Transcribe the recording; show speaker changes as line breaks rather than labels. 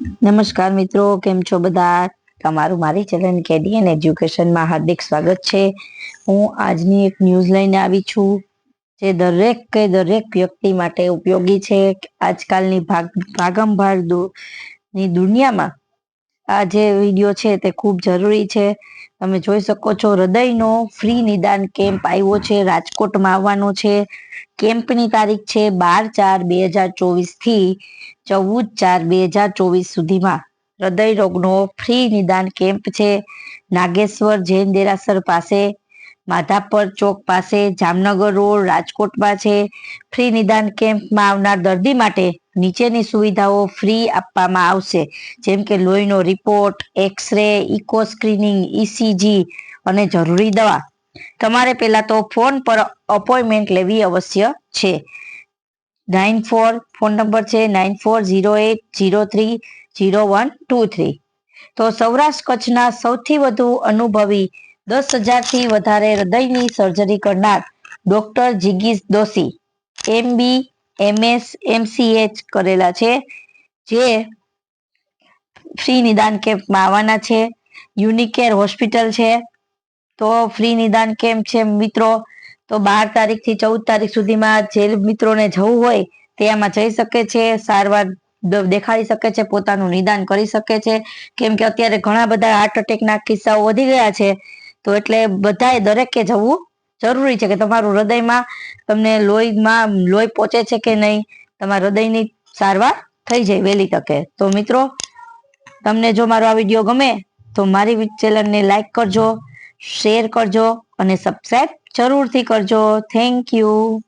નમસ્કાર મિત્રો, કેમ છો બધા? તમારું મારી ચેનલ કેડી એન્ડ એજ્યુકેશનમાં હાર્દિક સ્વાગત છે. હું આજની એક ન્યૂઝ લઈને આવી છું, જે દરેક કે દરેક વ્યક્તિ માટે ઉપયોગી છે. આજકાલની ભાગ ભાગમભાર દુ- ની દુનિયામાં આ જે વીડિયો છે તે ખૂબ જરૂરી છે. તમે જોઈ શકો છો, હૃદયનો ફ્રી નિદાન કેમ્પ આવ્યો છે, રાજકોટમાં આવવાનો છે. કેમ્પની તારીખ છે બાર ચાર બે હજાર ચોવીસથી ચૌદ ચાર બે હજાર ચોવીસ સુધીમાં. હૃદય રોગનો ફ્રી નિદાન કેમ્પ છે. નાગેશ્વર જૈન દેરાસર પાસે માધાપર ચોક પાસે, જામનગર રોડ, રાજકોટમાં છે. ફ્રી નિદાન કેમ્પમાં આવનાર દર્દી માટે નીચેની સુવિધાઓ ફ્રી આપવામાં આવશે. જેમ કે લોહીનો report, x-ray, echo screening ECG અને જરૂરી દવા. તમારે પહેલા તો ફોન પર અપોઇન્ટમેન્ટ લેવી અવશ્ય છે. નાઇન ફોર, ફોન નંબર છે nine four zero eight zero three zero one two three. તો સૌરાષ્ટ્ર કચ્છના સૌથી વધુ અનુભવી દસ હજારથી વધારે હૃદયની સર્જરી કરનાર ડોક્ટર જિગીશ દોશી એમબી એમએસ એમસીએચ કરેલા છે, જે ફ્રી નિદાન કેમ્પમાં આવવાના છે યુનિકેર હોસ્પિટલ છે, તો ફ્રી નિદાન કેમ્પ છે મિત્રો, તો બાર તારીખથી ચૌદ તારીખ સુધીમાં જે મિત્રોને જવું હોય તે આમાં જઈ શકે છે, સારવાર દેખાડી શકે છે, પોતાનું નિદાન કરી શકે છે, કેમ કે અત્યારે ઘણા બધા હાર્ટ એટેકના કિસ્સાઓ વધી ગયા છે તો એટલે બધાએ દરેકે જવું જરૂરી છે કે તમારું હૃદયમાં તમને લોહીમાં, લોહી પહોંચે છે કે નહીં, તમારા હૃદયની સારવાર થઈ જાય વહેલી તકે. તો મિત્રો, તમને જો મારો આ વીડિયો ગમે, તો મારી ચેનલને લાઈક કરજો, શેર કરજો અને સબસ્ક્રાઇબ જરૂરથી કરજો. Thank you.